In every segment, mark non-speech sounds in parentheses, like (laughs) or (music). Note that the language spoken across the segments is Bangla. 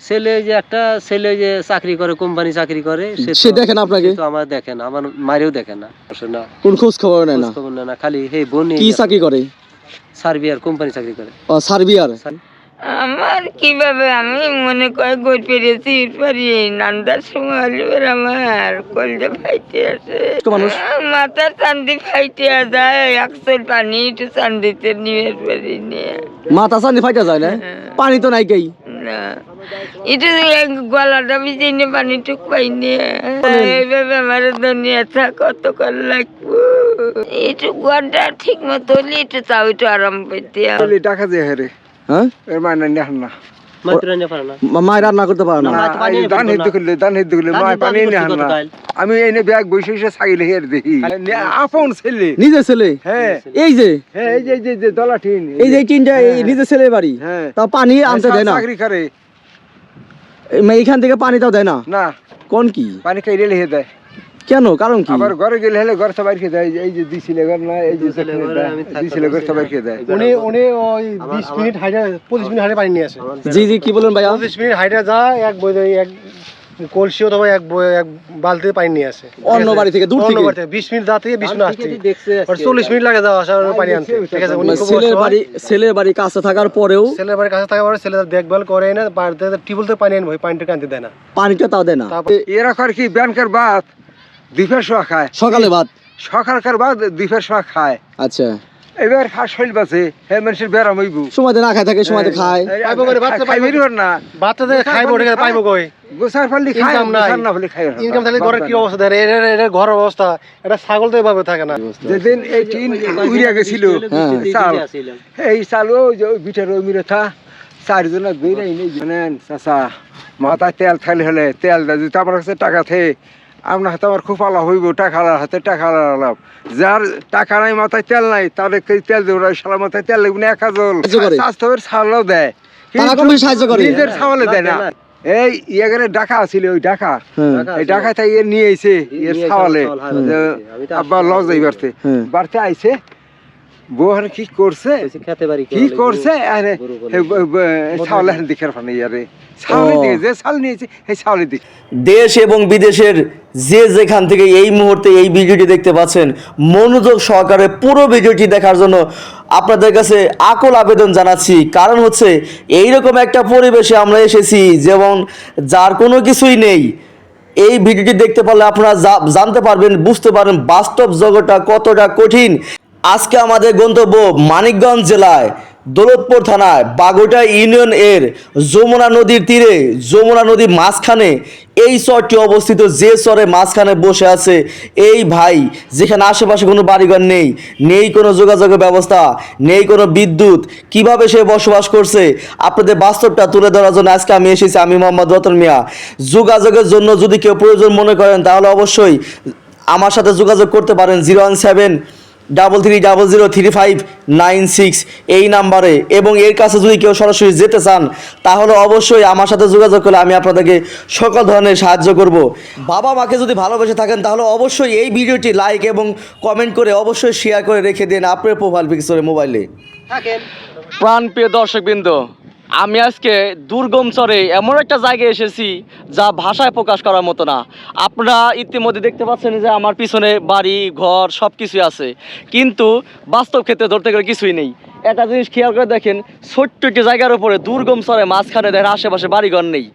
ছেলে যে একটা ছেলে যে চাকরি করে কোম্পানি চাকরি করে সে দেখেন আপনাকে? তো আমার দেখে না আমার মারেও দেখে না না। কোন খোঁজ খবর নেয় না? খবর নেয় না খালি হে বোন কি চাকরি করে? সার্বিয়ার কোম্পানি চাকরি করে। সার্বিয়ার? আমার কীভাবে আমি মনে করে গই পেরেছি পারি নান্দার সময় আমার কলজা ফাইটে আছে তো মাথার চান্দি ফাইটে যায় একশোর পানি একটু চান্দিতে নিয়ে পারি নিয়ে। মাথা চান্দি ফাইটা যায় না? পানি তো নাই কেই না। এটা গলাটা ভিজে নিয়ে পানি টুক পাই নিয়ে এইভাবে আমার দুনিয়াটা কত কর লাগবো। একটু গোয়াটা ঠিক মতো হলে একটু তাও একটু আরাম পেতে। বলি টাকা দিয়ে হেরে হ্যাঁ? এর না। মায়ের রান্না করতে পারে না। করলে করলে পানি আমি নেন না। আমি এনে ব্যাগ বসে বসে ছাগল হের দেখি। আপন ছেলে। নিজের ছেলে? হ্যাঁ। এই যে? হ্যাঁ এই যে এই যে যে দলা টিন। এই যে এই তিনটা এই নিজের ছেলে বাড়ি। হ্যাঁ। তাও পানি আনতে দেয় না। চাকরি করে। এইখান থেকে পানি তাও দেয় না? না। কোন কি? পানি খাই রেলে হে দেয়। কেন? কারণ কি? আবার ঘরে গেলে হলে ঘর সবাই খেয়ে দেয় এই যে দিছিলে ঘর না এই যে দিছিলে ঘরে সবাই খেয়ে দেয়। উনি উনি ওই বিশ মিনিট হাইটে পঁচিশ মিনিট হাইটে পানি নিয়ে আসে। জি জি কি বলেন ভাইয়া? মিনিট যায় এক বই এক কলসি অথবা এক এক বালতিতে পানি নিয়ে আসে। অন্য বাড়ি থেকে দূর থেকে? মিনিট যা থেকে বিশ মিনিট মিনিট লাগে যাওয়া আসা পানি আনতে। ঠিক আছে উনি মানে ছেলের বাড়ি ছেলের বাড়ি কাছে থাকার পরেও ছেলের বাড়ির কাছে থাকা পরে ছেলে দেখভাল করে না বাড়িতে টিউবওয়েল থেকে পানি আনব আনতে দেয় না। পানিটা তাও দেয় না। এরা করে কি ব্যাংকের ভাত দুইফের শোয়া খায়। সকালে ভাত? সকালকার ভাত দুইফের শোয়া খায়। আচ্ছা। এবার ফাঁস হইল বাসে হ্যাঁ মানুষের বেড়াম হইব। সময়তে না খায় থাকে সময়তে খায়। পাইবো করে বাচ্চা পাইবো। বেরিবার না। বাচ্চাদের খাইবো ঠিক পাইবো কই? গোসার পাল্লি খায় ইনকাম না হলে খাই ইনকাম থাকলে ঘরের কি অবস্থা এটা এটা ঘরের অবস্থা। এটা ছাগল তো এভাবে থাকে না। যেদিন এই টিন উড়িয়া গেছিল হ্যাঁ। চাল এই চাল ওই যে ওই বিটার ওই মিরে থা চারজনে বেরাই নেই জানেন চাচা মাথায় তেল থাকলে হলে তেল দেয় যদি আমার কাছে টাকা থে আপনার হাতে আমার খুব আলাপ হইব টাকা হাতে টাকা আলাপ। যার টাকা নাই মাথায় তেল নাই তাদের তেল দেবো? না সালা মাথায় তেল লাগবে না এক হাজার। স্বাস্থ্যের ছাড়াও দেয়? নিজের ছাওয়ালে দেয় না। এই ইয়াগারে ডাকা ছিল ওই ডাকা। হ্যাঁ। এই ডাকা তাই ইয়ে নিয়ে আইছে এর ছাওয়ালে। আব্বা লজ যাই বাড়তে। বাড়তে আইছে। বউহান কি করছে? কি করছে? আরে হান দিকের ফানে দিকে যে নিয়েছে এই দিকে দেশ এবং বিদেশের যে যেখান থেকে এই মুহূর্তে এই ভিডিওটি দেখতে পাচ্ছেন মনোযোগ সহকারে পুরো ভিডিওটি দেখার জন্য আপনাদের কাছে আকল আবেদন জানাচ্ছি। কারণ হচ্ছে এইরকম একটা পরিবেশে আমরা এসেছি যেমন যার কোনো কিছুই নেই। এই ভিডিওটি দেখতে পারলে আপনারা জানতে পারবেন বুঝতে পারবেন বাস্তব জগৎটা কতটা কঠিন। আজকে আমাদের গন্তব্য মানিকগঞ্জ জেলায়, দৌলতপুর থানায় বাগোটা ইউনিয়ন এর যমুনা নদীর তীরে, যমুনা নদীর মাঝখানে, এই চরটি অবস্থিত, যে চরে মাঝখানে বসে আছে এই ভাই, যেখানে আশেপাশে কোনো বাড়িঘর নেই নেই কোনো যোগাযোগের ব্যবস্থা, নেই কোনো বিদ্যুৎ, কীভাবে সে বসবাস করছে, আপনাদের বাস্তবটা তুলে ধরার জন্য আজকে আমি এসেছি, আমি মোহাম্মদ রতন মিয়া। যোগাযোগের জন্য যদি কেউ প্রয়োজন মনে করেন, তাহলে অবশ্যই আমার সাথে যোগাযোগ করতে পারেন, zero one seven double three double zero three five nine six এই নাম্বারে। এবং এর কাছে যদি কেউ সরাসরি যেতে চান তাহলে অবশ্যই আমার সাথে যোগাযোগ করলে আমি আপনাদেরকে সকল ধরনের সাহায্য করব। বাবা মাকে যদি ভালোবেসে থাকেন তাহলে অবশ্যই এই ভিডিওটি লাইক এবং কমেন্ট করে অবশ্যই শেয়ার করে রেখে দিন আপনার প্রোফাইল পিকচারে মোবাইলে প্রাণপ্রিয় দর্শকবৃন্দ আমি আজকে দুর্গম চরে এমন একটা জায়গায় এসেছি যা ভাষায় প্রকাশ করার মতো না। আপনারা ইতিমধ্যে দেখতে পাচ্ছেন যে আমার পিছনে বাড়ি, ঘর সব কিছুই আছে। কিন্তু বাস্তব ক্ষেত্রে ধরতে গেলে কিছুই নেই। একটা জিনিস খেয়াল করে দেখেন, ছোট্ট একটি জায়গার উপরে দুর্গম চরে মাঝখানে দেখেন আশেপাশে বাড়িঘর নেই।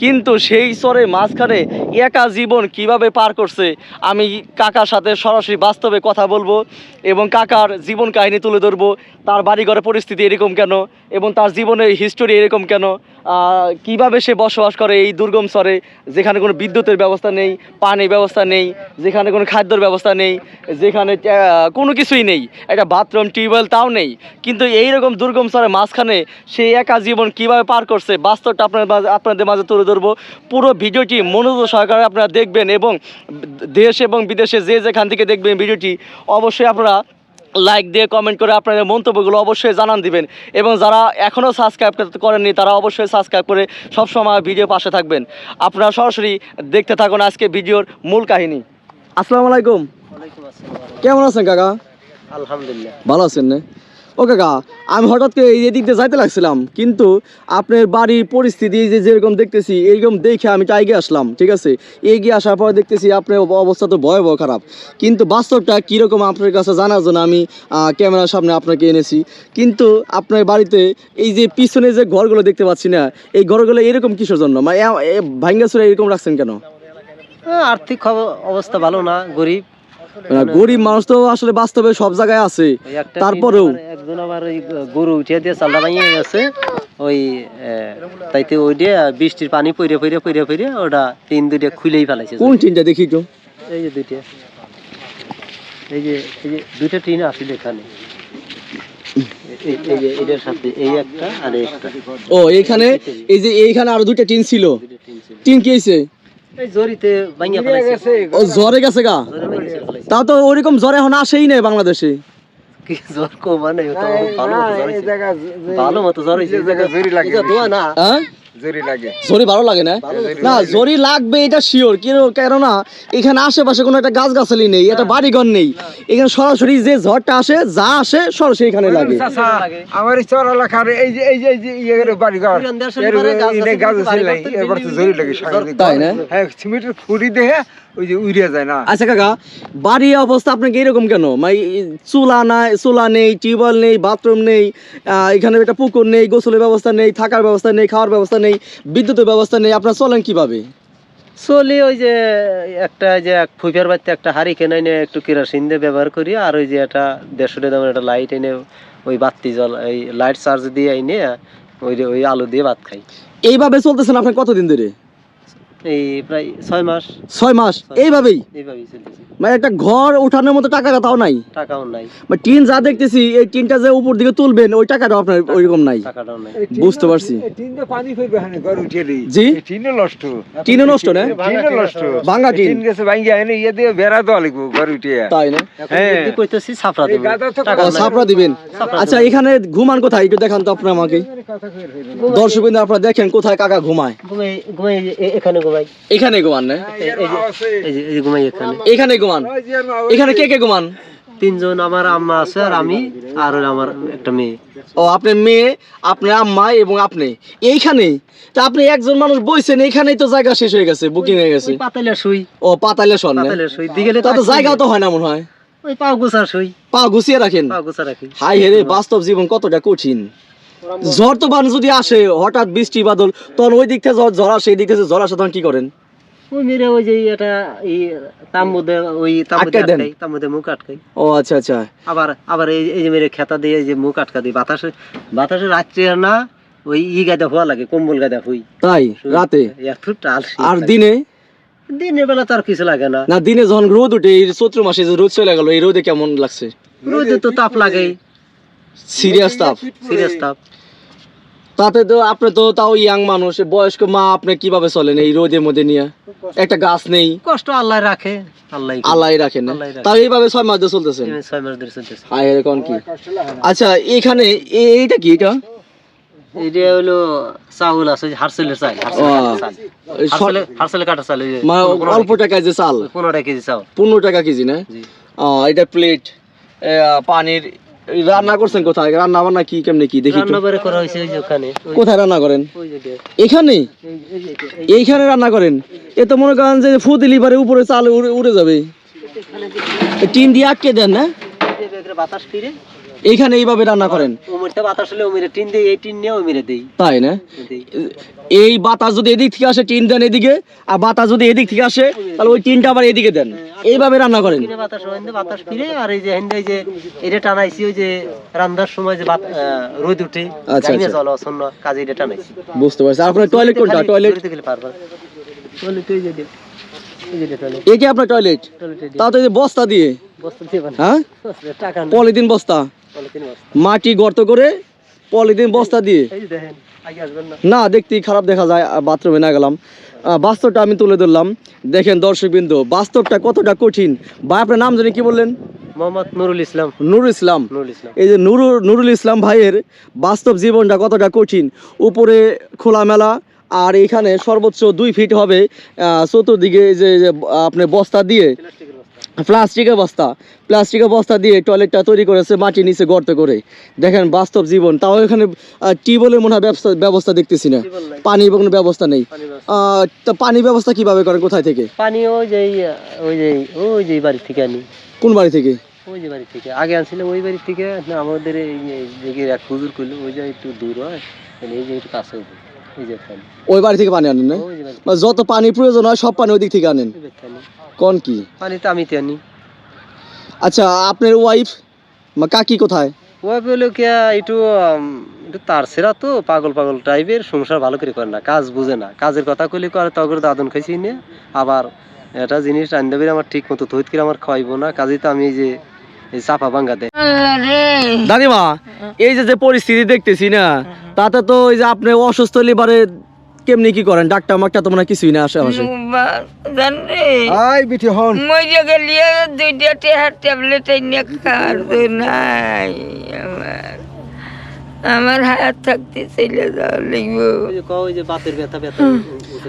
কিন্তু সেই চরে মাঝখানে একা জীবন কীভাবে পার করছে, আমি কাকার সাথে সরাসরি বাস্তবে কথা বলব এবং কাকার জীবন কাহিনী তুলে ধরবো, তার বাড়িঘরের পরিস্থিতি এরকম কেন এবং তার জীবনের হিস্টোরি এরকম কেন কীভাবে সে বসবাস করে এই দুর্গম চরে যেখানে কোনো বিদ্যুতের ব্যবস্থা নেই, পানির ব্যবস্থা নেই, যেখানে কোনো খাদ্যর ব্যবস্থা নেই, যেখানে কোনো কিছুই নেই। একটা বাথরুম টিউবওয়েল তাও নেই। কিন্তু এই রকম দুর্গম চরের মাঝখানে সে একা জীবন কীভাবে পার করছে, বাস্তবটা আপনার মাঝে, আপনাদের মাঝে তুলে ধরবো। পুরো ভিডিওটি মনোযোগ সহকারে আপনারা দেখবেন এবং দেশ এবং বিদেশে যে যেখান থেকে দেখবেন ভিডিওটি, অবশ্যই আপনারা লাইক দিয়ে কমেন্ট করে আপনাদের মন্তব্যগুলো অবশ্যই জানান দিবেন। এবং যারা এখনও সাবস্ক্রাইব করেননি তারা অবশ্যই সাবস্ক্রাইব করে সবসময় ভিডিও পাশে থাকবেন। আপনারা সরাসরি দেখতে থাকুন আজকে ভিডিওর মূল কাহিনী। আসসালামু আলাইকুম। কেমন আছেন কাকা? আলহামদুলিল্লাহ। ভালো আছেন না? ও কাকা আমি হঠাৎ করে এই দিক দিয়ে যাইতে লাগছিলাম কিন্তু আপনার বাড়ির পরিস্থিতি যে যেরকম দেখতেছি এইরকম দেখে আমি টাইগে আসলাম ঠিক আছে? এগিয়ে আসার পর দেখতেছি আপনার অবস্থা তো ভয়াবহ খারাপ। কিন্তু বাস্তবটা কীরকম আপনার কাছে জানার জন্য আমি ক্যামেরার সামনে আপনাকে এনেছি। কিন্তু আপনার বাড়িতে এই যে পিছনে যে ঘরগুলো দেখতে পাচ্ছি না এই ঘরগুলো এরকম কিসের জন্য? মানে ভাঙ্গাসুরা এরকম রাখছেন কেন? হ্যাঁ, আর্থিক অবস্থা ভালো না গরিব। গরিব মানুষ তো আসলে বাস্তবে সব জায়গায় আছে। তারপরেও টিন আবার একজন আবার ওই গরু উঠিয়ে দিয়ে চালটা ভাঙিয়ে গেছে। ওই তাইতে ওই দিয়ে বৃষ্টির পানি পইরে পইরে পইরে পইরে ওটা তিন দুইটা খুলেই ফেলাইছে। কোন চিনটা দেখি তো এই যে দুইটা। এই যে এই যে দুইটা টিন আসলে এখানে। এই এই যে এটার সাথে এই একটা আর এই একটা। ও এইখানে এই যে এইখানে আরও দুইটা টিন ছিল। টিন। কি হয়েছে জরিতে ও জ্বরে গেছে গা? তাও তো ওরকম জ্বর এখন আসেই নাই বাংলাদেশে। কি জ্বর তো ভালো মতো জ্বর এই হয়েছে। জায়গা ভালো মতো জ্বর এই জায়গা জরি লাগে দোয়া না? হ্যাঁ? জরি ভালো লাগে না? না জরি লাগবে এটা শিওর কেননা এখানে আশেপাশে কোনো একটা গাছ গাছালি নেই একটা বাড়িঘর নেই। এখানে সরাসরি যে ঝড়টা আসে যা আসে সরাসরি এখানে লাগে। আমার চর এলাকার এই যে এই যে এই যে ইয়ে বাড়ি ঘর পুরান দেড়শো লিটারের গাছ আছে, গাছ কিন্তু আছে বাড়ি ঘর তো এবার তো জরি লাগে তাই না? হ্যাঁ সিমেন্টের খুঁড়ি দেখে ওই যে উড়িয়া যায় না। আচ্ছা কাকা বাড়ির অবস্থা আপনাকে এরকম কেন? মানে চুলা নাই চুলা নেই টিউবওয়েল নেই বাথরুম নেই আহ, এখানে একটা পুকুর নেই গোসলের ব্যবস্থা নেই থাকার ব্যবস্থা নেই খাওয়ার ব্যবস্থা নেই বিদ্যুতের ব্যবস্থা নেই আপনার চলেন কীভাবে? চলি ওই যে একটা যে এক ফুফের বাড়িতে একটা হাড়ি কেনে এনে একটু কেরোসিন দিয়ে ব্যবহার করি আর ওই যে একটা দেড়শো টাকা দামের একটা লাইট এনে ওই বাতি জল এই লাইট চার্জ দিয়ে এনে ওই যে ওই আলু দিয়ে ভাত খাই। এইভাবে চলতেছেন আপনি কতদিন ধরে? এই প্রায় ছয় মাস। ছয় মাস? এইভাবেই? এইভাবেই চলতেছে। মানে একটা ঘর ওঠানোর মতো টাকা তাও নাই? টাকাও নাই। মানে টিন যা দেখতেছি এই টিনটা যে উপর দিকে তুলবেন ওই টাকাটা আপনার ওইরকম নাই। টাকাটাও নাই। বুঝতে পারছি। এই পানি ফেলবে হানে ঘর উঠিয়ে দিই। জি? টিনও নষ্ট। টিনও নষ্ট না? টিনও নষ্ট। ভাঙা টিন। টিন গেছে ভাঙ্গিয়া এনে ইয়ে দিয়ে বেড়া দেওয়া লাগবো ঘর উঠিয়ে। তাই না? হ্যাঁ। কইতেছি সাফরা টাকা দিবেন। আচ্ছা এখানে ঘুমান কোথায়? একটু দেখান তো আপনি আমাকে। দর্শক আপনারা দেখেন কোথায় কাকা ঘুমায়। ঘুমাই ঘুমাই এই যে এ- এখানে ঘুমাই এখানে ঘুমান না? এই এই যে এই যে এই যে ঘুমাই এখানে। এখানে ঘুমান। এখানে। কে কে ঘুমান? তিনজন আমার আম্মা আছে আর আমি আর আমার একটা মেয়ে। ও আপনার মেয়ে আপনার আম্মা এবং আপনি। এইখানে? তা আপনি একজন মানুষ বইছেন এইখানেই তো জায়গা শেষ হয়ে গেছে বুকিং হয়ে গেছে। শুই। ও পাতালে শোন না? শুই। দিগেলে তা তো জায়গাও তো হয় না মনে হয়। ওই পাও গুছা শুই। পা গুছিয়ে রাখেন। পাও গুছা রাখি। হাই হেরে বাস্তব জীবন কতটা কঠিন। ঝড় তো বান যদি আসে হঠাৎ বৃষ্টি বাদল তখন ওই দিক থেকে ঝড় ঝড় আসে এই দিক থেকে ঝড় আসে তখন কি করেন? ওই ওই যে এটা এই তাম্বুদে ওই তাম্বুদে আটকাই দেন? আটকাই মুখ আটকাই ও আচ্ছা আচ্ছা। আবার আবার এই এই যে মেরে খেতা দিয়ে যে মুখ আটকা দিই বাতাসে বাতাসে রাত্রে না ওই ই গাদা হওয়া লাগে কম্বল গাদা হই। তাই? রাতে? আর দিনে? দিনের বেলা তো আর কিছু লাগে না। না দিনে যখন রোদ উঠে এই চৈত্র মাসে যে রোদ চলে গেল এই রোদে কেমন লাগছে? রোদে তো তাপ লাগে সিরিয়াস তাপ সিরিয়াস তাপ তাতে তো আপনি তো তাও ইয়াং মানুষ বয়স্ক মা আপনি কীভাবে চলেন এই রোদের মধ্যে নিয়ে? একটা গাছ নেই। কষ্ট আল্লাহ রাখে আল্লাহ আল্লাহ রাখেন না। তাও এইভাবে ছয় মাস ধরে চলতেছেন? ছয় মাস ধরে চলতেছে। কোন কি? আচ্ছা এখানে এইটা কি এটা? এটা হলো চাউল আছে হারসেলের চাল ও, এই সর- হারসেলে হারসেলে কাটা চাল মানে পনেরো অল্প টাকায় যে চাল। টাকা- পনেরো টাকা কেজি পনেরো টাকা কেজি না? এটা প্লেট পানির রান্না করছেন কোথায়? রান্না বান্না কি কেমনে কি? দেখি রান্না করে করা হইছে ওই যে ওখানে। কোথায় রান্না করেন? এখানে? এইখানে রান্না করেন? এ তো মনে করেন যে ফুদ লিভারে উপরে চাল উড়ে যাবে। টিন দিয়ে আটকে দেন না? বাতাস ফিরে। এইখানে এইভাবে রান্না করেন? উমিরতে বাতাস হলে উমিরে টিন দেই এই টিন নিয়ে উমিরে দেই। তাই না? এই বাতাস যদি এদিক থেকে আসে টিন দেন এদিকে আর বাতাস যদি এদিক থেকে আসে তাহলে ওই টিনটা আবার এদিকে দেন। এইভাবে রান্না করেন। বাতাস হয় বাতাস ফিরে আর এই যে হেন্দে যে এটা টানাইছি ওই যে রান্নার সময় যে রোদ উঠে আচ্ছা, আচ্ছা। জল অসন্ন কাজে এটা টানাইছি। বুঝতে পারছি। আপনার টয়লেট কোনটা? টয়লেট টয়লেট এই যে এই যে আপনার টয়লেট বস্তা দিয়ে। বস্তা দিয়ে হ্যাঁ? পলিথিন বস্তা। মাটি গর্ত করে পলিথিন বস্তা দিয়ে। না। দেখতেই খারাপ দেখা যায় বাথরুমে না গেলাম। বাস্তবটা আমি তুলে ধরলাম। দেখেন দর্শকবৃন্দ বাস্তবটা কতটা কঠিন। বা আপনার নাম জানি কি বললেন? মোহাম্মদ নুরুল ইসলাম। নুরুল ইসলাম। এই যে নুরুল নুরুল ইসলাম ভাইয়ের বাস্তব জীবনটা কতটা কঠিন। উপরে খোলামেলা আর এখানে সর্বোচ্চ দুই ফিট হবে চতুর্দিকে যে আপনি বস্তা দিয়ে প্লাস্টিকের বস্তা। প্লাস্টিকের বস্তা দিয়ে টয়লেটটা তৈরি করেছে মাটি নিচে গর্ত করে। দেখেন বাস্তব জীবন তাও এখানে টিউবওয়েলের মনে হয় ব্যবস্থা ব্যবস্থা দেখতেছি না। পানির কোনো ব্যবস্থা নেই। তা পানি ব্যবস্থা কীভাবে করেন কোথায় থেকে? পানি ওই যে ওই যে ওই যে বাড়ি থেকে আনি। কোন বাড়ি থেকে? ওই যে বাড়ি থেকে। আগে আনছিলাম ওই বাড়ি থেকে না আমাদের এই এক হুজুর করল ওই যে একটু দূর হয় মানে এই যে একটু কাছে ওই বাড়ি থেকে পানি আনেন না? মানে যত পানি প্রয়োজন হয় সব পানি ওই দিক থেকে আনেন। কোন কি? পানি তো আমি আনি। আচ্ছা আপনার ওয়াইফ কাকি কোথায়? ওই বলে কি একটু একটু তার সেরা তো পাগল পাগল টাইপের সংসার ভালো করে করে না কাজ বুঝে না। কাজের কথা কইলে করে তগর দাদন খাইছি না আবার এটা জিনিস রান্না আমার ঠিক মতো থইত করে আমার খাওয়াইবো না কাজেই তো আমি এই যে এই চাপা ভাঙ্গা দেয় দাদিমা এই যে যে পরিস্থিতি দেখতেছি না তাতে তো ওই যে আপনি অসুস্থ লিবারে কেমনি কি করেন? ডাক্তার মাক্তার তো মনে কিছুই না আশেপাশে। আই বিটি হন। গেলিয়ে দুইটা টেহার ট্যাবলেট এনে খাওয়ার তো নাই আমার হাত থাকতে চলে যাওয়া লাগবে। যে যে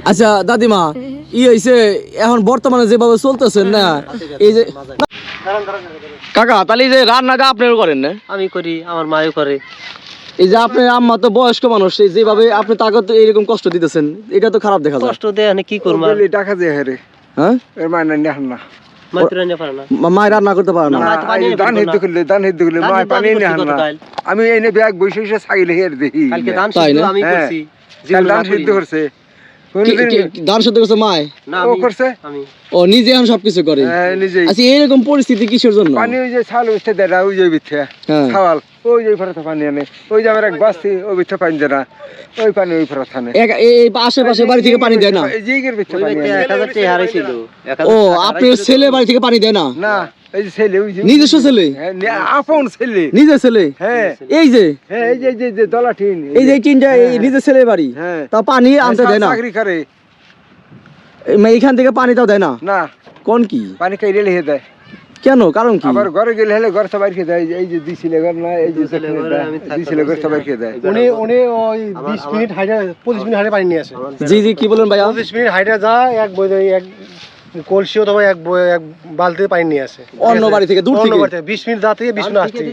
আচ্ছা দাদিমা ই হইছে এখন বর্তমানে যেভাবে চলতেছেন না এই যে কাকা তাহলে এই যে রান্নাটা আপনারও করেন না? আমি করি আমার মাও করে। এই যে আপনার আম্মা তো বয়স্ক মানুষ এই যেভাবে আপনি তাকে তো এরকম কষ্ট দিতেছেন এটা তো খারাপ দেখা যায়। কষ্ট দেয় মানে কি করব? আমি টাকা দিয়ে হেরে হ্যাঁ? এর মানে নেহ না। না। মা- মায় রান্না করতে পারে না। দান হেদ করলে দান হেদ করলে দান পানি না। আমি এনে ব্যাগ বসে বসে ছাগিলে হের দেখি কালকে দান আমি হ্যাঁ। করছি। দান হেদ করছে। কি- কোনদিন কি- দান সত্য করছে মায়? না ও আমি করছে? আমি। ও নিজে এখন সবকিছু করে। হ্যাঁ, নিজেই। আচ্ছা এরকম পরিস্থিতি কিসের জন্য? পানি ওই যে ছাল উঠতে দেয় না, ওই যে বিথে হ্যাঁ। ওই যে ফেরত পানি আনে। ওই যে আমার এক বাস্তি ওই বিথে পানি দেয় না ওই পানি ওই ফেরত আনে। এই এই আশেপাশে বাড়ি থেকে পানি দেয় না? জিগের বিথে পানি ব্যক্তি আনে এক হাজার টাকা হারাইছিল এক হাজার ও আপনার ছেলে বাড়ি থেকে পানি দেয় না? না। এই যে ছেলে ওই যে নিজস্ব ছেলে? হ্যাঁ, আপন ছেলে। নিজের ছেলে? হ্যাঁ। এই যে? হ্যাঁ এই যে এই যে দলা টিন এই যে এই এই নিজের ছেলে বাড়ি? হ্যাঁ। তা পানি আনতে দেয় না? চাকরি করে। এইখান থেকে পানিটাও দেয় না? না। কোন কি? পানি লিখে দেয়। কেন? কারণ কি? আবার ঘরে গেলে হলে ঘর সবাই খেয়ে দেয়। এই যে দিছিলে ঘর না এই যে দিছিলে ঘর সবাই খেয়ে দেয়। উনি উনি ওই বিশ মিনিট হাইটে পঁচিশ মিনিট হাইটে পানি নিয়ে আসে। জি জি কি বলেন ভাইয়া? পঁচিশ মিনিট হাইটে যা এক বই এক কলসি অথবা এক এক বালতিতে পানি নিয়ে আসে। অন্য বাড়ি থেকে দূর থেকে? বাড়ি থেকে বিশ মিনিট থেকে বিশ মিনিট আসছে।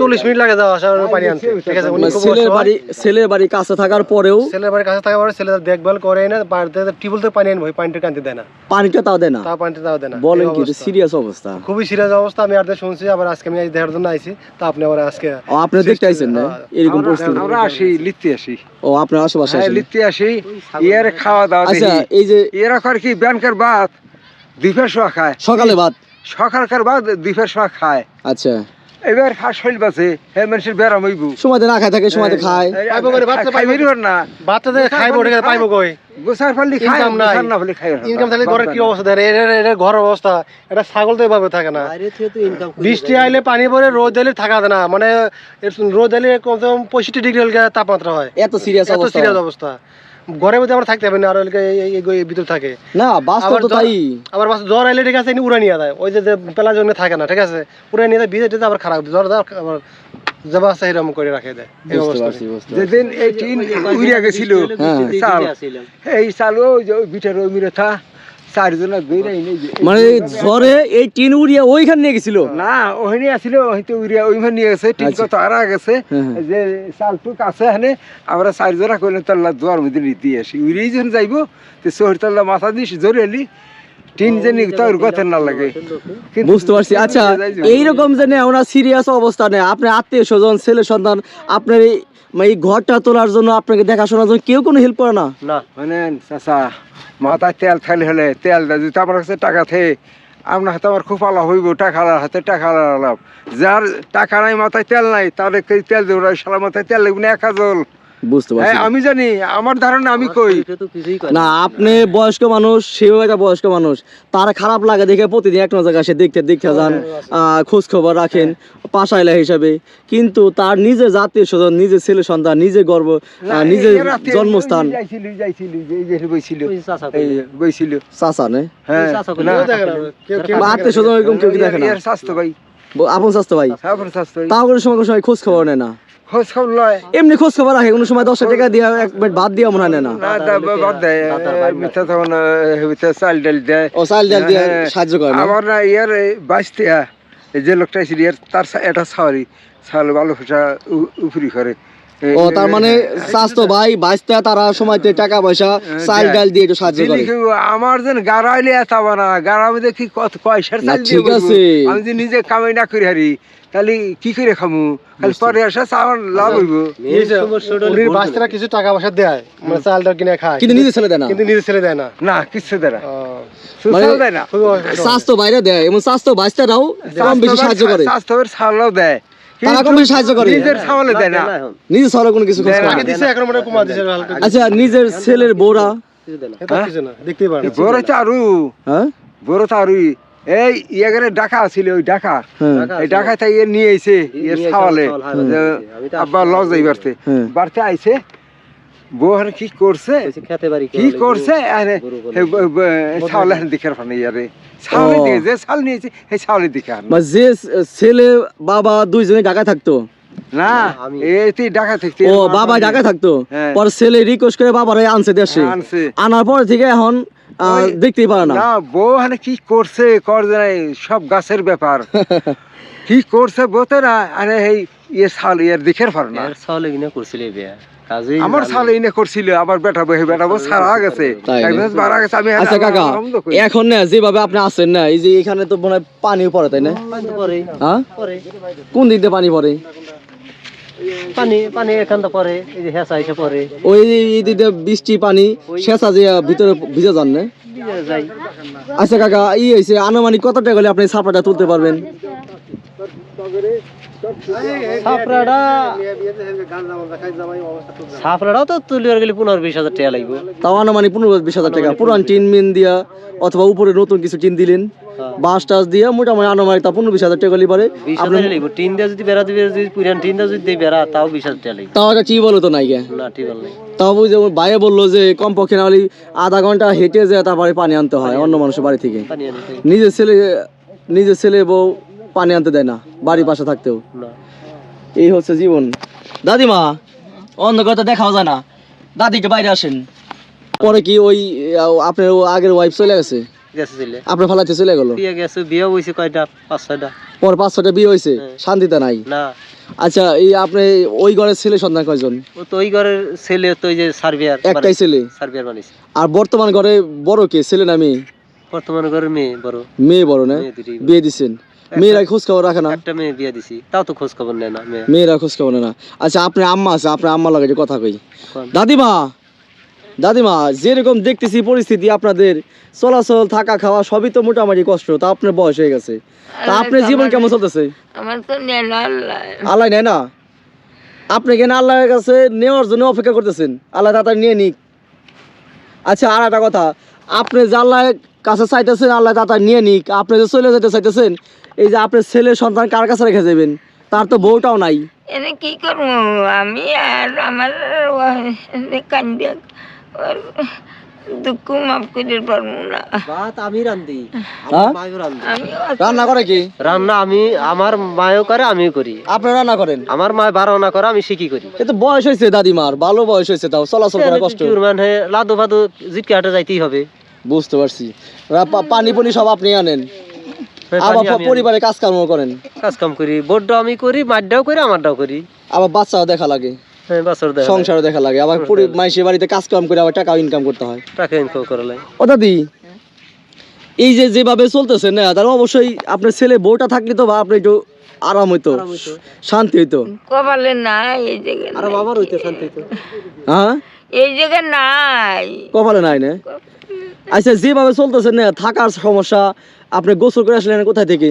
চল্লিশ মিনিট লাগে যাওয়া আসার পানি আনতে। ঠিক আছে ছেলের বাড়ি ছেলের বাড়ি কাছে থাকার পরেও ছেলের বাড়ির কাছে থাকা পরে ছেলে দেখভাল করে না বাড়িতে টিউবওয়েল থেকে পানি আনব পানিটা কানতে দেয় না। পানিটা তাও দেয় না? তা পানিটা তাও দেয় না। বলেন কি সিরিয়াস অবস্থা। খুবই সিরিয়াস অবস্থা আমি আর শুনছি আবার আজকে আমি দেখার জন্য আইছি তা আপনি আবার আজকে ও আপনি দেখতে আইছেন না? এরকম পরিস্থিতি। আমরা আসি লিখতে আসি। ও আপনার আশেপাশে হ্যাঁ আসেন। লিখতে আসি ইয়ার খাওয়া দাওয়া আচ্ছা এই যে এরা করে কি ব্যানকার ভাত দুইফের শোয়া খায়। সকালে ভাত? সকালকার ভাত দুইফের শোয়া খায়। আচ্ছা। এবার খাস শৈল বাসে হ্যাঁ মানুষের হইব। সময়তে না খায় থাকে সময়তে খায়। পাইবো করে না। বাচ্চা থেকে খাইবো ঠিক আছে পাইবো কই? গোসার ফালি খায় নাই। গোসার না ফালি খাই ইনকাম তাহলে ঘরের কি অবস্থা? ঘরের অবস্থা। এটা ছাগল তো এভাবে থাকে না। বাইরে থেকে তো ইনকাম বৃষ্টি আইলে পানি পরে রোদ দিলে থাকা না। মানে রোদ দিলে কমসে কম পঁয়ষট্টি ডিগ্রি তাপমাত্রা হয়। এত সিরিয়াস এত অবস্থা। সিরিয়াস অবস্থা। ঘরের মধ্যে আমরা থাকতে হবে না আর এই- ভিতরে থাকে। না বাস তো তাই। আবার বাস জ্বর আইলে ঠিক আছে উড়ে নিয়ে যায়। ওই যে পেলা জন্য থাকে না ঠিক আছে? উড়ে নিয়ে যায় ভিতরে আবার খারাপ জ্বর দেয় আবার যাবা আছে করে রাখে দেয়। এই অবস্থা। যেদিন এই টিন উড়িয়া গেছিল হ্যাঁ। চাল। এই চাল ওই বিটার ওই মিরে থা মানে ঝড়ে এই টিন উড়িয়ে ওইখানে নিয়ে গেছিল? না ওখানে আসিল হয়তো উড়িয়া ওইখানে নিয়ে গেছে টিন আচ্ছা। কত আরা গেছে। যে চালটুক আছে হানে আমরা চারজনা কইলেন তাল্লা দুয়ার মধ্যে নিতে আসি। উড়িয়ে যখন যাইব তো শহর তাল্লা মাথা দিস জোরে এলি টিন জানি তোর কথা না লাগে বুঝতে পারছি। আচ্ছা এইরকম যে নেই ওনার সিরিয়াস অবস্থা নেই। আপনার আত্মীয় স্বজন ছেলে সন্তান আপনার এই মানে এই ঘরটা তোলার জন্য আপনাকে দেখাশোনার জন্য কেউ কোনো হেল্প করে না? না। শোনেন চাচা মাথায় তেল থাকলে হলে তেল দেয় যদি আমার কাছে টাকা থে আপনার হাতে আমার খুব আলাপ হইব টাকা হাতে টাকা আলাপ। যার টাকা নাই মাথায় তেল নাই তার তেল দেবো না? সালা মাথায় তেল লাগবে না এক হাজল বুঝতে পারছি হ্যাঁ আমি জানি আমার ধারণা আমি কই। না। আপনি বয়স্ক মানুষ সেও একটা বয়স্ক মানুষ। তার খারাপ লাগে দেখে প্রতিদিন এক জায়গায় সে দেখতে দেখতে যান খোঁজ খবর রাখেন পাশাইলা হিসাবে। কিন্তু তার নিজে জাতীয় স্বজন নিজে ছেলে সন্তান নিজে গর্ব নিজের জন্মস্থান। চাচা নে? হ্যাঁ আত্মীয় স্বজন এরকম কেউ কি দেখে না? এর স্বাস্থ্য ভাই। আপন স্বাস্থ্য ভাই। তাও করে সময় সময় খোঁজ খবর নেয় না। খোঁজ খবর লয়। এমনি খোঁজ খবর রাখে কোনো সময় দশটা টাকা দিয়ে এক বেড ভাত দিয়ে মনে হয় না না। দেয়। মিথ্যা তখন চাল ডাল দেয়। ও চাল ডাল দিয়ে হ্যাঁ, সাহায্য করে আমার না ইয়ার বাঁচতে যে লোকটা ছিল ইয়ার তার এটা সাওয়ারি সাল ভালো ফসা উপরি করে। ও তার মানে স্বাস্থ্য ভাই বাইশটা তারা সময়তে টাকা পয়সা চাল দেয়। ডাল দিয়ে একটু সাহায্য করে। আমার যেন গাড়াইলে এত না গাড়া মধ্যে কি কত চাল ঠিক আছে। আমি যদি নিজে কামাই না করি হারি তাহলে কি করে খামু? খালি পরে আসা আমার লাভ হইব। উনির বাচ্চারা কিছু টাকা পয়সা দেয় মানে চালটা কিনে খায়। কিন্তু নিজে ছেলে দেয় না। কিন্তু নিজের ছেলে দেয় না। না দেয়। স্বাস্থ্য বাইরে দেয় এবং স্বাস্থ্য কম বেশি সাহায্য করে। স্বাস্থ্যের দেয়। কিছু দেয় না। আগে না। দিছে এখন কমা দিছে হালকা আচ্ছা নিজের ছেলের না। দেখতেই পারে তো আরু হ্যাঁ? তো আরু এই ইয়াগারে ডাকা ছিল ওই ডাকা হ্যাঁ। এই ডাকা তাই ইয়ে নিয়ে আইছে ইয়ে তো আব্বা লজ যাই বাড়তে হ্যাঁ। বাড়তে আইছে কি করছে? কইছে খেতে বাড়ি কি করছে? আরে দিখার ফানে ইয়ারে ছাওয়ালে দিকে যে ছাল নিয়েছে সেই ছাওয়ালে দিকে মানে যে ছেলে বাবা দুইজনে ডাকা থাকতো? না থাকতে ও বাবা ঢাকায় থাকতো? হ্যাঁ। পরে ছেলে রিকোয়েস্ট করে বাবারে আনছে দেশে। আনার পর থেকে এখন দেখতেই পারে না। না বউ হানে কি করছে কর নাই সব গাছের ব্যাপার। (laughs) কি করছে বোতে না আরে এই ইয়ে ছাল ইয়ার দিখের পার না। করছিলে বিয়া। আমার জানি। ছাল এনে করছিল আবার বেটা বহে বেটা বউ সারা গেছে। একদম মারা গেছে আমি আচ্ছা কাকা এখন না যেভাবে আপনি আছেন না এই যে এখানে তো মনে হয় পানি পড়ে তাই না? পানি পরে হ্যাঁ? কোন দিক দিয়ে পানি পড়ে? পানি পানি এখান পরে এই যে হেসা এসে পরে। ওই যে এই দিক দিয়ে বৃষ্টি পানি শেষা যে ভিতরে ভিজে যান না? যাই আচ্ছা কাকা ই হয়েছে আনুমানিক কত টাকা হলে আপনি তুলতে পারবেন? সাপড়াটা তো তুলিবার গেলে পনেরো বিশ হাজার টাকা লাগবে। তাও আনুমানিক পনেরো বিশ হাজার টাকা। পুরান টিন মিন দিয়া অথবা উপরে নতুন কিছু টিন দিলেন। বাঁশ টাস দিয়ে মোটামুটি আনুমানিক তা পনেরো বিশ হাজার টাকা টিন দিয়ে যদি বেড়া দিবে যদি পুরান টিন দিয়ে যদি বেড়া তাও বিশ হাজার টাকা তাও একটা টিউবওয়েল তো নাই গে। না নেই। তাও ওর ভাইয়ে বলল যে কমপক্ষে না আধা ঘণ্টা হেঁটে যায় তারপরে পানি আনতে হয় অন্য মানুষের বাড়ি থেকে। নিজের ছেলে নিজের ছেলে বউ পানি আনতে দেয় না বাড়ির পাশে থাকতেও। এই হচ্ছে জীবন। দাদিমা অন্ধকার তো দেখাও যায় না। দাদি একটু বাইরে আসেন। পরে কি ওই আপনার আগের ওয়াইফ চলে গেছে? আপনার ফালাতে চলে গেল? বিয়ে গেছে বিয়ে কয়টা? পাঁচ ছয়টা। পর পাঁচ ছটা বিয়ে হ্যাঁ। শান্তিতে নাই? না। আচ্ছা এই আপনি ওই ঘরের ছেলে সন্তান কয়জন? ও তো ওই ঘরের ছেলে তো ওই যে একটাই ছেলে? বানিয়েছে আর বর্তমান ঘরে বড় কে? ছেলে না মেয়ে? বর্তমান ঘরে মেয়ে বড়। মেয়ে বড় না? বিয়ে দিচ্ছেন মেয়েরা খোঁজ খবর রাখে না? একটা মেয়ে বিয়ে দিছি। তাও তো খোঁজ খবর নেয় না মেয়েরা খোঁজ খবর নেয় না। আচ্ছা আপনার আম্মা আছে আপনার আম্মা লাগে কথা কই? দাদিমা! দাদিমা যেরকম দেখতেছি পরিস্থিতি আপনাদের চলাচল থাকা খাওয়া সবই তো মোটামুটি কষ্ট। তা আপনার বয়স হয়ে গেছে। তা আপনার জীবন কেমন চলতেছে? আমার তো আল্লাহ। আল্লাহ নেয় না? আপনি কেন আল্লাহর কাছে নেওয়ার জন্য অপেক্ষা করতেছেন? আল্লাহ তাড়াতাড়ি নিয়ে নিক। আচ্ছা আর একটা কথা। আপনি যে আল্লাহর কাছে চাইতেছেন আল্লাহ তাড়াতাড়ি নিয়ে নিক। আপনি যে চলে যেতে চাইতেছেন এই যে আপনার ছেলে সন্তান কার কাছে রেখে যাবেন? তার তো বউটাও নাই। এনে কি করব? আমি আর আমার কান্দিয়া দুঃখ মাফ করে পারব না। ভাত আমি রান্ধি হ্যাঁ? আমি রান্না করে কি? রান্না আমি আমার মায়ও করে আমিও করি। আপনি রান্না করেন? আমার মা বারোনা করে আমি শিখি করি। এ তো বয়স হয়েছে দাদিমার ভালো বয়স হয়েছে তাও চলাচল করা কষ্ট। মানে লাদু ফাদু জিটকে হাটে যাইতেই হবে। বুঝতে পারছি। পানি পানি সব আপনি আনেন। হ্যাঁ, আবার আমি। পরিবারে কাজ কর্ম করেন। কাজ কাম করি বোর্ডটাও আমি করি মাঠটাও করি আমারটাও করি। আবার বাচ্চাও দেখা লাগে। সংসারও দেখা লাগে আবার পরি বাড়িতে কাজ কাম করে আবার টাকাও ইনকাম করতে হয়। টাকা ইনকাম করা লাগে। ও দাদি এই যে যেভাবে চলতেছে না তার অবশ্যই আপনার ছেলে বউটা থাকলে তো বা আপনি একটু আরাম হইতো শান্তি হইতো। কপালে নাই এই জায়গায় আর বাবার হইতে শান্তি তো হ্যাঁ? এই জায়গায় নাই। কপালে নাই না? আচ্ছা যেভাবে চলতেছে না থাকার সমস্যা আপনি গোসল করে আসলেন কোথায় থেকে?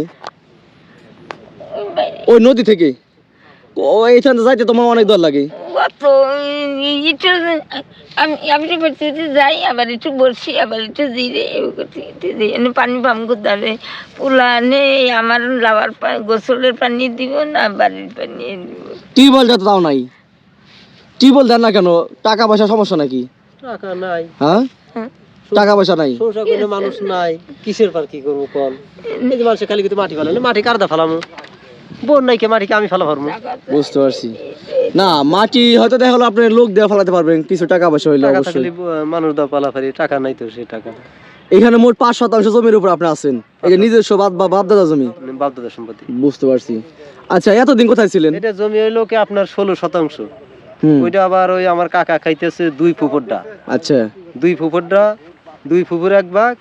ওই নদী থেকে? ও এইখানে যাইতে তোমার অনেক দর লাগে। কত একটু আমি আমি তো বাড়িতে যাই আবার একটু বসি আবার একটু দিলে এনে পানি পাম করতে পোলা নে আমার লাভার পানি গোসলের পানি দিব না বাড়ির পানি দিব। টিউবওয়েলটা তো তাও নাই? টিউবওয়েল দেন না কেন? টাকা পয়সা সমস্যা নাকি? টাকা নাই। হ্যাঁ? হ্যাঁ। টাকা পয়সা নাই? মানুষ নাই কিসের পার কি করব কল এই যে মানুষের খালি কিন্তু মাটি ফেলালে মাটি কারদা ফেলামো? বোন মাটিকে আমি ফেলা পারব? বুঝতে পারছি। না মাটি হয়তো দেখা আপনি লোক দেওয়া ফেলাতে পারবেন কিছু টাকা পয়সা হইলে অবশ্যই। মানুষ দাও পালা ফারি টাকা নাই তো সেই টাকা। এখানে মোট পাঁচ শতাংশ জমির উপর আপনি আছেন। এই যে নিজস্ব বাদ বা বাপ দাদা জমি। বাপ দাদা সম্পত্তি। বুঝতে পারছি। আচ্ছা এতদিন কোথায় ছিলেন? এটা জমি হইল কি আপনার ষোলো শতাংশ। ওইটা আবার ওই আমার কাকা খাইতেছে দুই ফুপুরটা আচ্ছা। দুই ফুপুরটা দুই ফুপুর এক ভাগ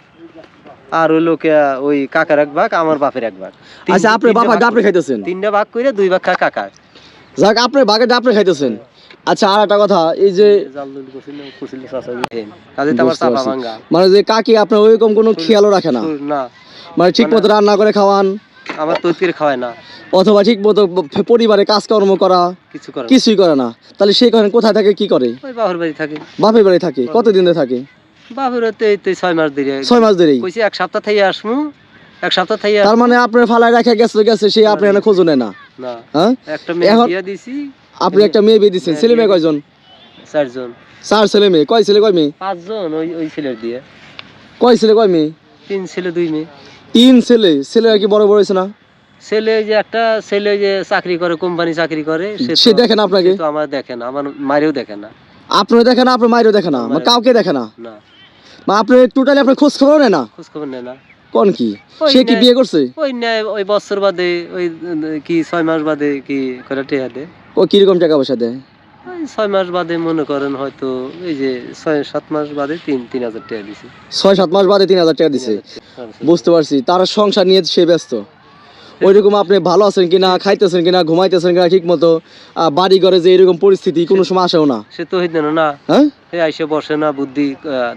আর ওই লোকে ওই কাকার এক ভাগ আমার বাপের এক ভাগ। আচ্ছা আপনি তিনটা বাবা ভাগ খাইতেছেন? তিনটা ভাগ করে দুই ভাগ খা- কাকা যাক আপনি বাগে ডাবরে খাইতেছেন। আচ্ছা আর একটা কথা এই যে মানে যে কাকি আপনার ওইরকম কোনো খেয়ালও রাখে না। মানে ঠিক মতো রান্না করে খাওয়ান। আমার তৈরি খাওয়ায় না। অথবা ঠিক মতো পরিবারে কাজকর্ম করা কিছু করে কিছুই করে না। তাহলে সে করেন কোথায় থাকে কি করে? বাপের বাড়ি থাকে। বাপের বাড়ি থাকে কতদিন থাকে? এই ছয় মাস ধরে। ছয় মাস ধরেই? কইছি এক সপ্তাহ থেকে আসমু এক সপ্তাহ থেকে তার মানে আপনার ফালায় রেখে গেছে গেছে সে আপনি এনে খোঁজো নেয় না। না। হ্যাঁ? একটা মেয়ে এখন- দিছি। আপনি একটা মেয়ে বিয়ে দিচ্ছেন ছেলে মেয়ে কয়জন? চারজন। চার ছেলে মেয়ে। কয় ছেলে কয় মেয়ে? পাঁচজন ওই ওই ছেলের দিয়ে। কয় ছেলে কয় মেয়ে? তিন ছেলে দুই মেয়ে। তিন ছেলে। ছেলেরা কি বড় বড় হয়েছে না? ছেলে যে একটা ছেলে যে চাকরি করে কোম্পানি চাকরি করে সে দেখে না আপনাকে? তো আমার দেখে না আমার মায়েরও দেখে না। আপনার দেখে না আপনার মায়েরও দেখে না? কাউকে দেখে না? না। বা আপনি টোটালি আপনার খোঁজ খবর না? খোঁজ খবর নেয় না। কোন কি? সে কি বিয়ে করছে? ওই নেয়? ওই বছর বাদে ওই কি ছয় মাস বাদে কি করে টেয়া দেয়? ও কীরকম টাকা পয়সা দেয়? ছয় মাস বাদে মনে করেন হয়তো এই যে ছয় সাত মাস বাদে তিন তিন হাজার টাকা দিছি। ছয় সাত মাস বাদে তিন হাজার টাকা দিছে? বুঝতে পারছি। তার সংসার নিয়ে সে ব্যস্ত। ওইরকম আপনি ভালো আছেন কিনা খাইতেছেন কিনা ঘুমাইতেছেন কিনা ঠিক মতো বাড়ি ঘরে যে এরকম পরিস্থিতি কোনো সময় আসেও না। সে তো হইত না। হ্যাঁ? আইসে বসে না বুদ্ধি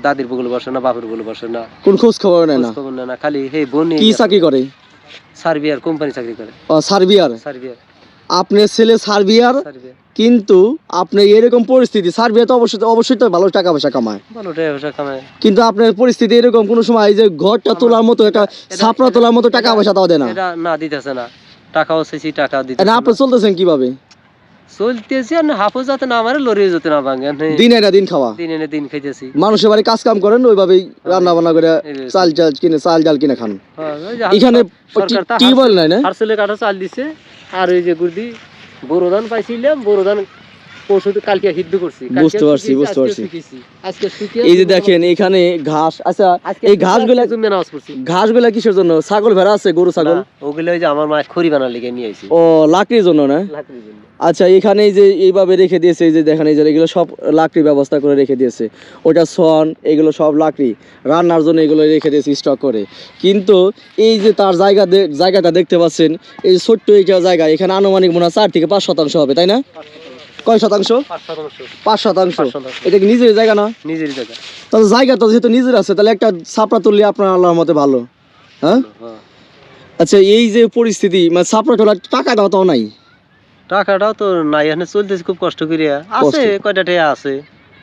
দাদির বগুলো বসে না বাপের বগুলো বসে না। কোন খোঁজ খবর নেয় না? খবর নেয় না খালি হে বোন কি চাকরি করে? সার্বিয়ার কোম্পানি চাকরি করে। ও, সার্বিয়ার? সার্বিয়ার। আপনার ছেলে সার্বিয়ার কিন্তু আপনি এরকম পরিস্থিতি সার্বিয়া তো অবশ্যই অবশ্যই তো ভালো টাকা পয়সা কামায়। ভালো টাকা পয়সা কামায়। কিন্তু আপনার পরিস্থিতি এরকম কোনো সময় এই যে ঘরটা তোলার মতো একটা ছাপড়া তোলার মতো টাকা পয়সা তাও দেয় না। না দিতেছে না। টাকাও চাইছি টাকা দিতে না। আপনি চলতেছেন কীভাবে? চলতেছি আর হাফও যাতে না আমার লরিও যাতে না ভাঙে। দিন দিন খাওয়া। দিন এনে দিন খাইতেছি। মানুষের বাড়ি কাজ কাম করেন ওইভাবেই রান্না বান্না করে চাল চাল কিনে চাল ডাল কিনে খান। হ্যাঁ, এখানে টিউবওয়েল নাই না? কাঠা চাল দিছে আর ওই যে গুর্দি বোরো ধান পাইছিলাম বোরো ধান পরশু কালকে সিদ্ধ করছি। বুঝতে পারছি, বুঝতে পারছি। আজকে এই যে দেখেন এখানে ঘাস আচ্ছা এই ঘাসগুলা জমি নামাজ পড়ছি। ঘাসগুলা কিসের জন্য? ছাগল ভেড়া আছে গরু ছাগল? ওগুলো ওই যে আমার মা খড়ি বানার লিগে নিয়ে আইছি। ও লাকড়ির জন্য না? লাকড়ির জন্য। আচ্ছা এখানে এই যে এইভাবে রেখে দিয়েছে এই যে দেখেন এই যে এগুলো সব লাকড়ি ব্যবস্থা করে রেখে দিয়েছে। ওটা সন এগুলো সব লাকড়ি। রান্নার জন্য এগুলো রেখে দিয়েছে স্টক করে। কিন্তু এই যে তার জায়গা জায়গাটা দেখতে পাচ্ছেন এই ছোট্ট এইটা জায়গা এখানে আনুমানিক মনে হয় চার থেকে পাঁচ শতাংশ হবে তাই না? কয় শতাংশ? পাঁচ শতাংশ। এটা কি নিজের জায়গা না? নিজেরই জায়গা। তাহলে জায়গা তো যেহেতু নিজের আছে তাহলে একটা ছাপড়া তুললে আপনার আল্লাহর মতে ভালো। হ্যাঁ? হ্যাঁ। আচ্ছা এই যে পরিস্থিতি মানে ছাপড়া তোলার টাকা দাও তো নাই। টাকাটাও তো নাই এখানে চলতেছে খুব কষ্ট করিয়া। আছে কয়টা টাকা আছে?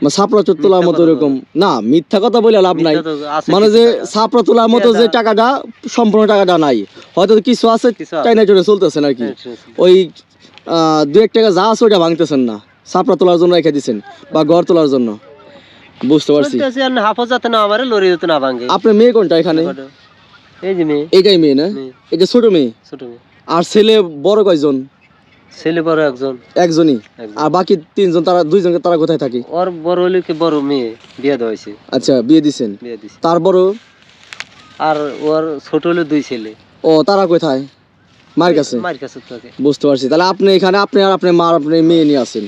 মানে ছাপড়া তোলার মতো এরকম। না মিথ্যা কথা বলে লাভ নাই। মিথ্যা তো আছে মানে যে ছাপড়া তোলার মতো যে টাকাটা সম্পূর্ণ টাকাটা নাই। হয়তো কিছু আছে চাইনা চলে চলতেছেন আর কি হ্যাঁ, ঠিক আছে। ওই দু এক টাকা যা আছে ওইটা ভাঙতেছেন না। ছাপড়া তোলার জন্য রেখে দিচ্ছেন বা ঘর তোলার জন্য। বুঝতে পারছি। যাতে না আমার লরি যাতে না ভাঙে। আপনার মেয়ে কোনটা এখানে? এই যে মেয়ে। এইটাই মেয়ে না? এটা ছোট মেয়ে? ছোট মেয়ে। আর ছেলে বড় কয়জন? ছেলে বড় একজন। একজনই? আর বাকি তিনজন তারা তারা কোথায় থাকে? ওর বড় হলে কি বড় মেয়ে বিয়ে দেওয়া হয়েছে। আচ্ছা বিয়ে দিছেন? বিয়ে দিছে। তার বড়? আর ওর ছোট হলে দুই ছেলে। ও তারা কোথায়? মার কাছে? মার কাছে থাকে। বুঝতে পারছি। তাহলে আপনি এখানে আপনি আর আপনার মা আর আপনার মেয়ে নিয়ে আছেন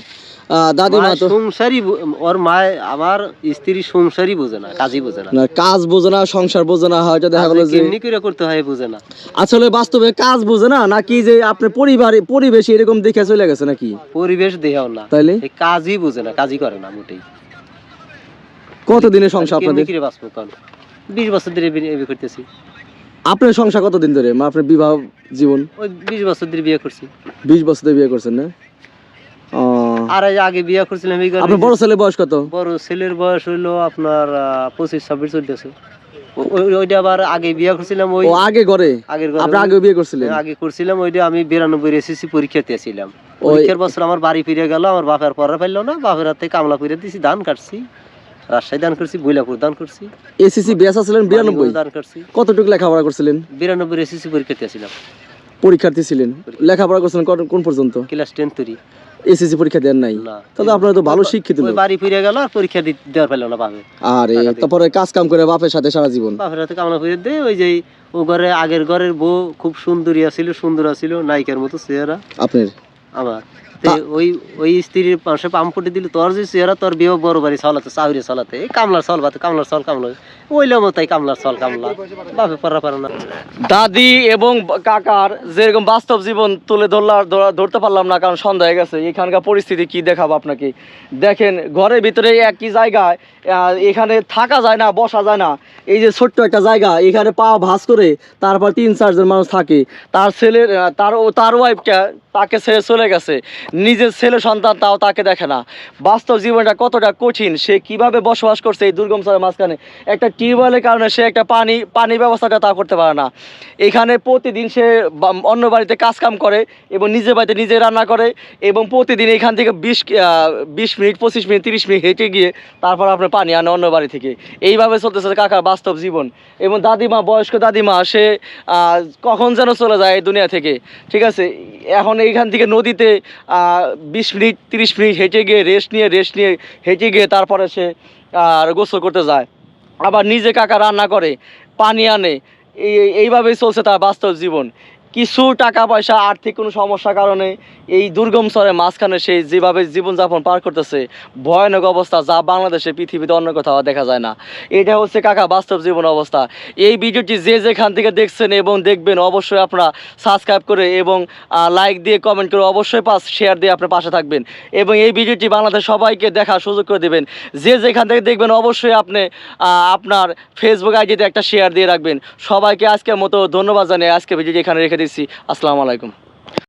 দাদিমা তো সংসারই ওর মা আমার স্ত্রী সংসারই বোঝে না কাজই বোঝে না। কাজ বোঝে না সংসার বোঝে না হয়তো দেখা গেলো যে কেমনি করে করতে হয় বোঝে না। আসলে বাস্তবে কাজ বোঝে না নাকি যে পরিবার পরিবেশ এরকম দেখে চলে গেছে নাকি? পরিবেশ না। তাইলে? কাজই বোঝে না কাজই করে না মোটেই। সংসার আপনাদের? বিশ বছর ধরে বিয়ে করতেছি। আপনার সংসার কতদিন ধরে? আপনার বিবাহ জীবন? ওই বিশ বছর ধরে বিয়ে করছি। বিশ বছর ধরে বিয়ে করছেন না? আর আগে বিয়ে করছিলাম আপনার বড় ছেলে বয়স কত? বড় ছেলের বয়স হইল আপনার পঁচিশ ছাব্বিশ চলতেছে। ও- ওই- ওইটা আবার আগে বিয়ে করছিলাম ওই আগে করে আগের আপনি আগে বিয়ে করছিলেন? আগে করছিলাম ওইটা আমি বিরানব্বই এসএসসি পরীক্ষা দিয়েছিলাম পরীক্ষার বছর আমার বাড়ি ফিরে গেল আমার বাপের পরে পাইলো না বাপের হাতে কামলা করে দিছি ধান কাটছি রাজশাহী দান করছি বইলাপুর দান করছি। ছিলেন বিরানব্বই? দান করছি কতটুকু লেখাপড়া করছিলেন? বিরানব্বই এসএসসি পরীক্ষার্থী ছিলেন। লেখাপড়া করছেন কোন- কোন পর্যন্ত? Class ten তুরি। এসএসসি পরীক্ষা দেন নাই। তাহলে আপনারা তো ভালো শিক্ষিত ওই লোক। বাড়ি ফিরে গেল আর পরীক্ষা দিতে দেওয়ার পেল না পাবে আরে তারপরে কাজ কাম করে বাপের সাথে সারা জীবন। বাপের সাথে কামনা করে দে ওই যে ও ঘরে আগের ঘরের বউ খুব সুন্দরী ছিল সুন্দর ছিল নায়িকার মতো চেহারা। আপনার? আমার। ওই ওই স্ত্রীর পাশে পাম্পটি দিল তোর যে চেহারা তোর বিয়ে বড় বাড়ি চলাতে চাউরি চলাতে এই কামলার চল বাতে কামলার চল কামলা। ওইলে মতাই কামলার চল কামলা। বাপে পারা পারে না। দাদি এবং কাকার যেরকম বাস্তব জীবন তুলে ধরলাম ধরা- ধরতে পারলাম না কারণ সন্ধ্যা হয়ে গেছে। এখানকার পরিস্থিতি কি দেখাবো আপনাকে? দেখেন ঘরের ভিতরে একই জায়গায় এখানে থাকা যায় না বসা যায় না। এই যে ছোট্ট একটা জায়গা এখানে পা ভাঁজ করে তারপর তিন চারজন মানুষ থাকে। তার ছেলের তার ওয়াইফটা তাকে ছেড়ে চলে গেছে। নিজের ছেলে সন্তান তাও তাকে দেখে না। বাস্তব জীবনটা কতটা কঠিন, সে কীভাবে বসবাস করছে এই দুর্গম চরের মাঝখানে? একটা টিউবওয়েলের কারণে সে একটা পানি পানি ব্যবস্থাটা তা করতে পারে না। এখানে প্রতিদিন সে অন্য বাড়িতে কাজ কাম করে এবং নিজের বাড়িতে নিজে রান্না করে এবং প্রতিদিন এখান থেকে বিশ বিশ মিনিট, পঁচিশ মিনিট, তিরিশ মিনিট হেঁটে গিয়ে তারপর আপনার পানি আনে অন্য বাড়ি থেকে। এইভাবে চলতেছে কাকার বাস্তব জীবন। এবং দাদিমা, বয়স্ক দাদিমা, সে কখন যেন চলে যায় এই দুনিয়া থেকে। ঠিক আছে? এখন এইখান থেকে নদীতে বিশ মিনিট, তিরিশ মিনিট হেঁটে গিয়ে রেস্ট নিয়ে রেস্ট নিয়ে হেঁটে গিয়ে তারপরে সে আর গোসল করতে যায়। আবার নিজে কাকা রান্না করে, পানি আনে। এই, এইভাবেই চলছে তার বাস্তব জীবন। কিছু টাকা পয়সা, আর্থিক কোনো সমস্যার কারণে এই দুর্গম স্তরে মাঝখানে সে যেভাবে জীবনযাপন পার করতেছে, ভয়ানক অবস্থা যা বাংলাদেশে পৃথিবীতে অন্য কোথাও দেখা যায় না। এটা হচ্ছে কাকা বাস্তব জীবন অবস্থা। এই ভিডিওটি যে যেখান থেকে দেখছেন এবং দেখবেন অবশ্যই আপনারা সাবস্ক্রাইব করে এবং লাইক দিয়ে কমেন্ট করে অবশ্যই পাস, শেয়ার দিয়ে আপনার পাশে থাকবেন। এবং এই ভিডিওটি বাংলাদেশ সবাইকে দেখার সুযোগ করে দেবেন। যে যেখান থেকে দেখবেন অবশ্যই আপনি আপনার ফেসবুক আইডিতে একটা শেয়ার দিয়ে রাখবেন। সবাইকে আজকের মতো ধন্যবাদ জানিয়ে আজকে ভিডিওটি এখানে রেখে দিচ্ছি আসসালামু আলাইকুম।